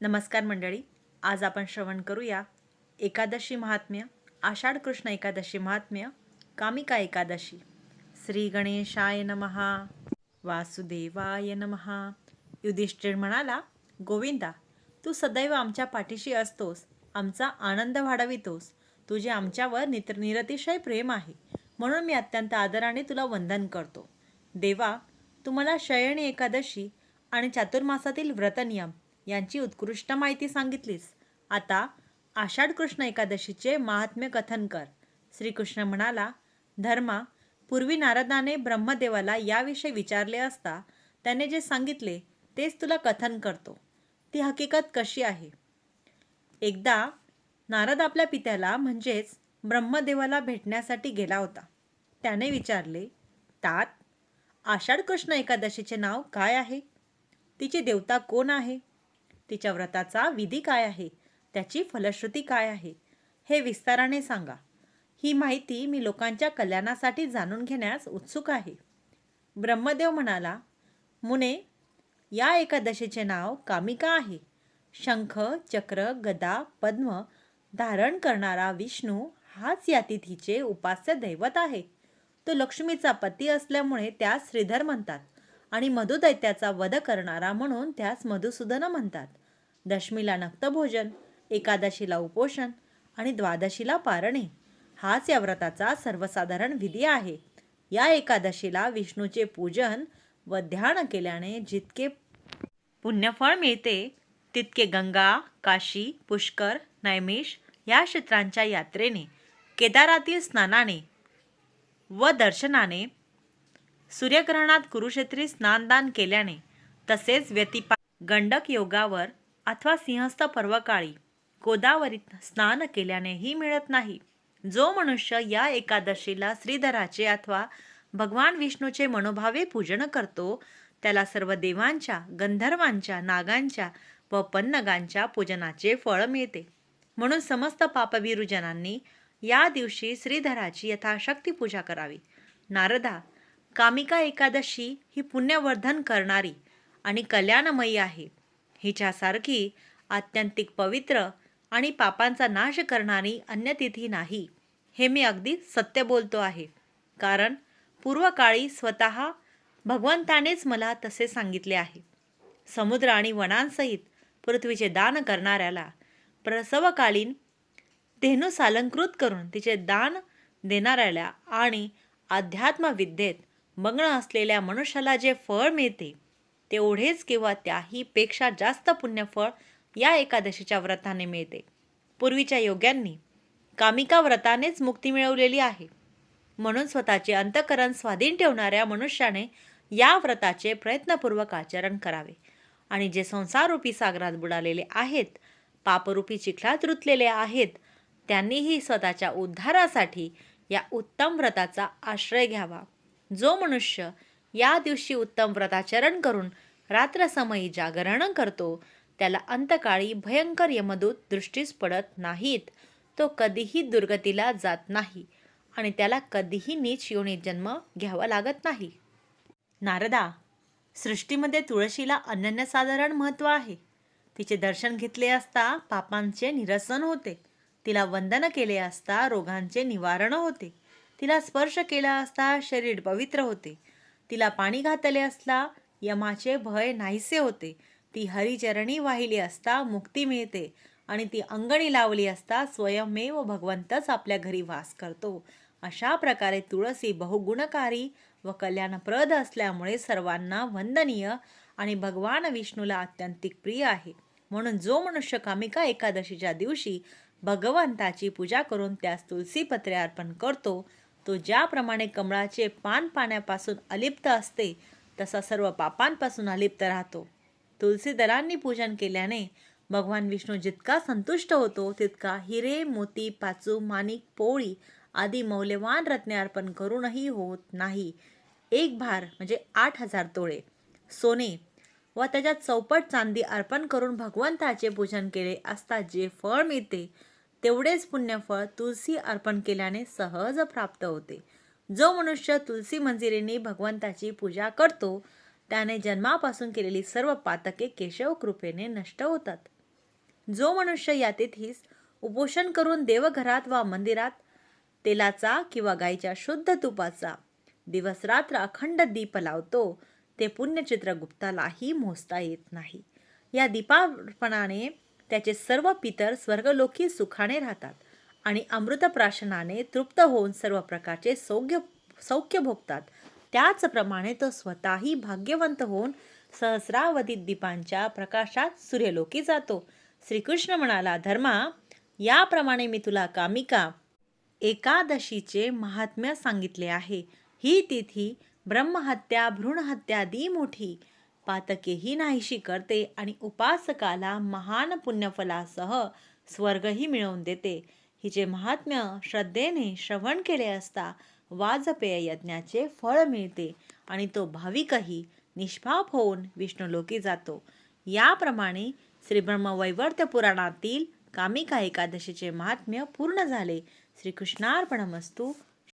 नमस्कार मंडळी आज आपण श्रवण करूया एकादशी महात्म्य आषाढ कृष्ण एकादशी महात्म्य कामिका एकादशी. श्री गणेशाय नमहा वासुदेवाय नमहा युधिष्ठिर म्हणाला गोविंदा तू सदैव आमच्या पाठीशी असतोस आमचा आनंद वाढवितोस. तुझे आमच्यावर नित निरतिशय प्रेम आहे. म्हणून मी अत्यंत आदराने तुला वंदन करतो. देवा तुम्हाला शयणी एकादशी आणि चातुर्मासातील व्रतनियम यांची उत्कृष्ट माहिती सांगितलीस. आता आषाढ कृष्ण एकादशीचे महात्म्य कथन कर. श्रीकृष्ण म्हणाला धर्मा पूर्वी नारदाने ब्रह्मदेवाला याविषयी विचारले असता त्याने जे सांगितले तेच तुला कथन करतो. ती हकीकत कशी आहे? एकदा नारद आपल्या पित्याला म्हणजेच ब्रह्मदेवाला भेटण्यासाठी गेला होता. त्याने विचारले तात आषाढ कृष्ण एकादशीचे नाव काय आहे? तिची देवता कोण आहे? तिच्या व्रताचा विधी काय आहे? त्याची फलश्रुती काय आहे? हे विस्ताराने सांगा. ही माहिती मी लोकांच्या कल्याणासाठी जाणून घेण्यास उत्सुक आहे. ब्रह्मदेव म्हणाला मुने या एकादशीचे नाव कामिका आहे. शंख चक्र गदा पद्म धारण करणारा विष्णू हाच या तिथीचे उपास्य दैवत आहे. तो लक्ष्मीचा पती असल्यामुळे त्यास श्रीधर म्हणतात. आणि मधुदैत्याचा वध करणारा म्हणून त्यास मधुसूदन म्हणतात. दशमीला नक्तभोजन एकादशीला उपोषण आणि द्वादशीला पारणे. हाच या व्रताचा सर्वसाधारण विधी आहे. या एकादशीला विष्णूचे पूजन व ध्यान केल्याने जितके पुण्यफळ मिळते तितके गंगा काशी पुष्कर नैमिष या क्षेत्रांच्या यात्रेने केदारातील स्नानाने व दर्शनाने सूर्यग्रहणात कुरुक्षेत्री स्नानदान केल्याने तसेच व्यतिपा गंडक योगावर अथवा सिंहस्थ पर्वकाळी गोदावरीत स्नान केल्यानेही मिळत नाही. जो मनुष्य या एकादशीला श्रीधराचे अथवा भगवान विष्णूचे मनोभावे पूजन करतो त्याला सर्व देवांच्या गंधर्वांच्या नागांच्या व पन्नगांच्या पूजनाचे फळ मिळते. म्हणून समस्त पापविरुजनांनी या दिवशी श्रीधराची यथाशक्ती पूजा करावी. नारदा कामिका एकादशी ही पुण्यवर्धन करणारी आणि कल्याणमयी आहे. हिच्यासारखी आत्यंतिक पवित्र आणि पापांचा नाश करणारी अन्य तिथी नाही हे मी अगदी सत्य बोलतो आहे. कारण पूर्वकाळी स्वतः भगवंतानेच मला तसे सांगितले आहे. समुद्र आणि वनांसहित पृथ्वीचे दान करणाऱ्याला प्रसवकालीन धेनू सालंकृत करून तिचे दान देणाऱ्याला आणि अध्यात्मविद्येत मग्न असलेल्या मनुष्याला जे फळ मिळते तेवढेच किंवा त्याही पेक्षा जास्त पुण्यफळ या एकादशीच्या व्रताने मिळते. पूर्वीच्या योग्यांनी कामिका व्रतानेच मुक्ती मिळवलेली आहे. म्हणून स्वतःचे अंतकरण स्वाधीन ठेवणाऱ्या मनुष्याने या व्रताचे प्रयत्नपूर्वक आचरण करावे. आणि जे संसाररूपी सागरात बुडालेले आहेत पापरूपी चिखलात रुतलेले आहेत त्यांनीही स्वतःच्या उद्धारासाठी या उत्तम व्रताचा आश्रय घ्यावा. जो मनुष्य या दिवशी उत्तम व्रताचरण करून रात्रसमयी जागरण करतो त्याला अंतकाळी भयंकर यमदूत दृष्टीस पडत नाहीत. तो कधीही दुर्गतीला जात नाही आणि त्याला कधीही नीच योनीत जन्म घ्यावा लागत नाही. नारदा सृष्टीमध्ये तुळशीला अनन्यसाधारण महत्त्व आहे. तिचे दर्शन घेतले असता पापांचे निरसन होते. तिला वंदन केले असता रोगांचे निवारण होते. तिला स्पर्श केला असता शरीर पवित्र होते. तिला पाणी घातले असता यमाचे भय नाहीसे होते. ती हरिचरणी वाहिली असता मुक्ती मिळते आणि ती अंगणी लावली असता स्वयंमेव भगवंतच आपल्या घरी वास करतो. अशा प्रकारे तुळसी बहुगुणकारी व कल्याणप्रद असल्यामुळे सर्वांना वंदनीय आणि भगवान विष्णूला अत्यंतिक प्रिय आहे. म्हणून जो मनुष्य कामिका एकादशीच्या दिवशी भगवंताची पूजा करून त्यास तुलसीपत्रे अर्पण करतो तो ज्याप्रमाणे कमळाचे पान पाण्यापासून अलिप्त असते तसा सर्व पापांपासून अलिप्त राहतो. तुलसीदलांनी पूजन केल्याने भगवान विष्णू जितका संतुष्ट होतो तितका हिरे मोती पाचू माणिक पोळी आदी मौल्यवान रत्ने अर्पण करूनही होत नाही. एक भार म्हणजे आठ हजार तोळे सोने व त्याच्यात चौपट चांदी अर्पण करून भगवंताचे पूजन केले असता जे फळ मिळते तेवढेच पुण्यफळ तुलसी अर्पण केल्याने सहज प्राप्त होते. जो मनुष्य तुलसी मंजिरीने भगवंताची पूजा करतो त्याने जन्मापासून केलेली सर्व पातके केशव कृपेने नष्ट होतात. जो मनुष्य या तिथीस उपोषण करून देवघरात वा मंदिरात तेलाचा किंवा गाईच्या शुद्ध तुपाचा दिवस रात्र अखंड दीप लावतो ते पुण्यचित्रगुप्तालाही मोजता येत नाही. या दीपार्पणाने त्याचे सर्व पितर स्वर्गलोकी सुखाने राहतात आणि अमृतप्राशनाने तृप्त होऊन सर्व प्रकारचे सौख्य सौख्य भोगतात. त्याचप्रमाणे तो स्वतःही भाग्यवंत होऊन सहस्रावधी दीपांच्या प्रकाशात सूर्यलोकी जातो. श्रीकृष्ण म्हणाला धर्मा याप्रमाणे मी तुला कामिका एकादशीचे महात्म्य सांगितले आहे. ही तिथी ब्रह्महत्या भ्रूणहत्यादी मोठी पातकेही नाहीशी करते आणि उपासकाला महान पुण्यफलासह स्वर्गही मिळवून देते. हिचे महात्म्य श्रद्धेने श्रवण केले असता वाजपेय यज्ञाचे फळ मिळते आणि तो भाविकही निष्पाप होऊन विष्णुलोकी जातो. याप्रमाणे श्री ब्रह्मवैवर्त्य पुराणातील कामिका एकादशीचे महात्म्य पूर्ण झाले. श्रीकृष्णार्पणमस्तू.